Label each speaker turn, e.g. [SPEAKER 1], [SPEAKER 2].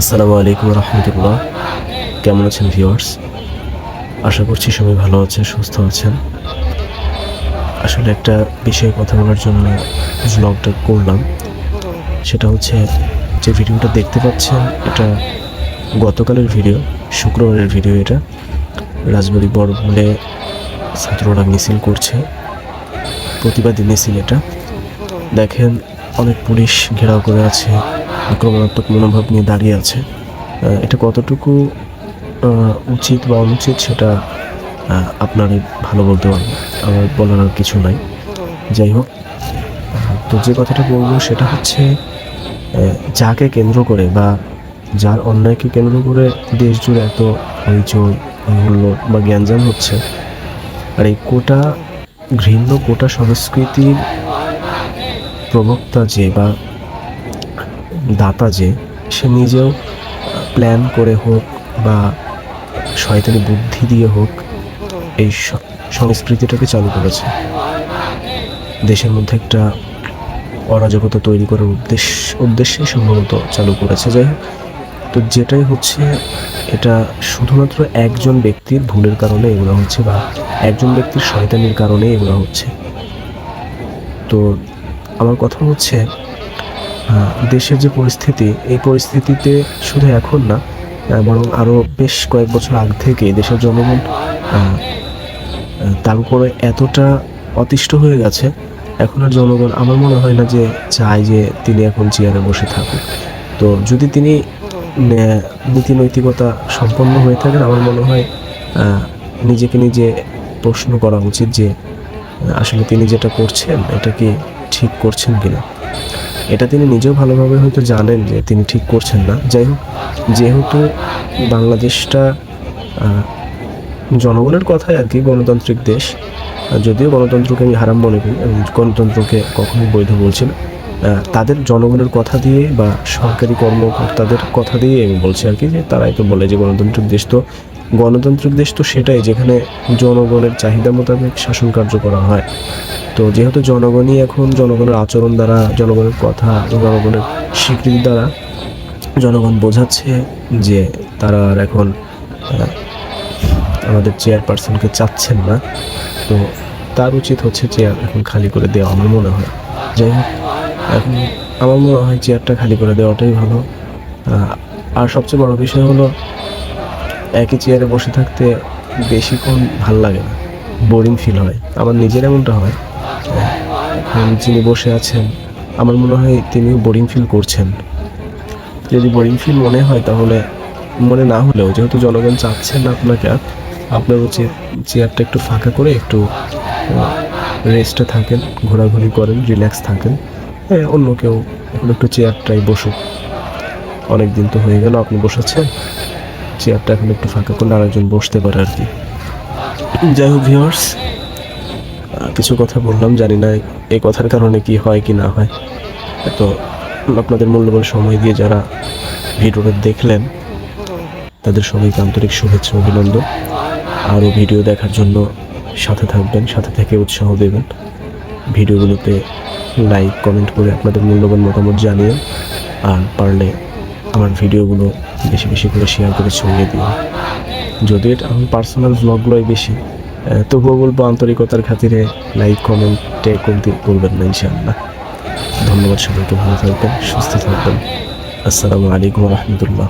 [SPEAKER 1] আসসালামু আলাইকুম রহমতুল্লাহ। কেমন আছেন ভিউয়ার্স আশা করছি সবাই ভালো আছেন, সুস্থ আছেন। আসলে একটা বিষয়ে কথা বলার জন্য ব্লগটা করলাম। সেটা হচ্ছে, যে ভিডিওটা দেখতে পাচ্ছেন, এটা গতকালের ভিডিও শুক্রবারের ভিডিও এটা। রাজবাড়ি বড় বলে ছাত্ররা মিছিল করছে। প্রতিবাদী মিছিল এটা। দেখেন অনেক পুলিশ ঘেরাও করে আছে, আক্রমণাত্মক মনোভাব নিয়ে দাঁড়িয়ে আছে। এটা কতটুকু উচিত বা অনুচিত সেটা আপনারই ভালো বলতে পারবেন আমার বলার আর কিছু নাই। যাই হোক তো যে কথাটা বলব সেটা হচ্ছে যাকে কেন্দ্র করে বা যার অন্যায়কে কেন্দ্র করে দেশ জুড়ে এত হইচই হল্লো বা জ্ঞানজাম হচ্ছে, আর এই কোটা ঘৃণ্য কোটা সংস্কৃতির প্রবক্তা যে বা দাতা যে, সে নিজেও প্ল্যান করে হোক বা শয়তানি বুদ্ধি দিয়ে হোক, এই সংস্কৃতিটাকে চালু করেছে। দেশের মধ্যে একটা অরাজকতা তৈরি করার উদ্দেশ্য উদ্দেশ্যে সম্ভবত চালু করেছে। যাই হোক, তো যেটাই হচ্ছে, এটা শুধুমাত্র একজন ব্যক্তির ভুলের কারণে এগুলো হচ্ছে বা একজন ব্যক্তির শয়তানির কারণে এগুলো হচ্ছে। তো আমার কথা হচ্ছে দেশের যে পরিস্থিতি, এই পরিস্থিতিতে শুধু এখন না বরং আরও বেশ কয়েক বছর আগ থেকে দেশের জনগণ তার উপরে এতটা অতিষ্ঠ হয়ে গেছে, এখন আর জনগণ, আমার মনে হয় না যে চায় যে তিনি এখন চেয়ারে বসে থাকুক। তো যদি তিনি নীতি নৈতিকতা সম্পন্ন হয়ে থাকেন, আমার মনে হয় নিজেকে নিজে প্রশ্ন করা উচিত যে, আসলে তিনি যেটা করছেন, এটা কি ঠিক করছেন কিনা। এটা তিনি নিজেও ভালোভাবে হয়তো জানেন যে তিনি ঠিক করছেন না। যাই হোক, যেহেতু বাংলাদেশটা জনগণের কথাই আর কি, গণতান্ত্রিক দেশ যদিও গণতন্ত্রকে আমি হারাম মনে করি গণতন্ত্রকে কখনোই বৈধ বলছি না তাদের জনগণের কথা দিয়ে বা সরকারি কর্মকর্তাদের কথা দিয়ে আমি বলছি আর কি, যে তারাই তো বলে যে গণতান্ত্রিক দেশ তো গণতান্ত্রিক দেশ তো সেটাই, যেখানে জনগণের চাহিদা মোতাবেক শাসন কার্য করা হয়। তো যেহেতু জনগণই এখন জনগণের আচরণ দ্বারা, জনগণের কথা, জনগণের স্বীকৃতি দ্বারা জনগণ বোঝাচ্ছে যে তারা আর এখন আমাদের চেয়ারপারসনকে চাচ্ছেন না, তো তার উচিত হচ্ছে চেয়ার এখন খালি করে দেওয়া আমার মনে হয়। যাই হোক, এখন আমার মনে হয় চেয়ারটা খালি করে দেওয়াটাই ভালো। আর সবচেয়ে বড় বিষয় হলো একই চেয়ারে বসে থাকতে বেশিক্ষণ ভালো লাগে না বোরিং ফিল হয়। আমার নিজের এমনটা হয় এখন যিনি বসে আছেন, আমার মনে হয় তিনিও বোরিং ফিল করছেন। যদি বোরিং ফিল মনে হয় তাহলে মনে না হলেও, যেহেতু জনগণ চাচ্ছেন না আপনাকে আর আপনার উচিত চেয়ারটা একটু ফাঁকা করে একটু রেস্টে থাকেন, ঘোরাঘুরি করেন রিল্যাক্স থাকেন। হ্যাঁ অন্য কেউ একটু চেয়ারটাই বসুক। অনেক দিন তো হয়ে গেল, আপনি বসেছেন। চেয়ারটা এখন একটু ফাঁকা করলে আরেকজন বসতে পারে আর কি। যাই হোক ভিউয়ার্স কিছু কথা বললাম, জানি না এই কথার কারণে কি হয় কি না হয়। তো আপনাদের মূল্যবান সময় দিয়ে যারা ভিডিওটা দেখলেন, তাদের সবাইকে আন্তরিক শুভেচ্ছা, অভিনন্দন। আরও ভিডিও দেখার জন্য সাথে থাকবেন, সাথে থেকে উৎসাহ দেবেন। ভিডিওগুলোতে লাইক কমেন্ট করে আপনাদের মূল্যবান মতামত জানিয়ে আর পারলে আমার ভিডিওগুলো বেশি বেশি করে শেয়ার করে ছড়িয়ে দিও। যদি এটা আমার পার্সোনাল ব্লগগুলোই বেশি তবুও বলব আন্তরিকতার খাতিরে লাইক কমেন্টে কমতে করবেন না ইনশাআল্লাহ। ধন্যবাদ সবাইকে, ভালো থাকবেন, সুস্থ থাকবেন। আসসালামু আলাইকুম রহমতুল্লাহ।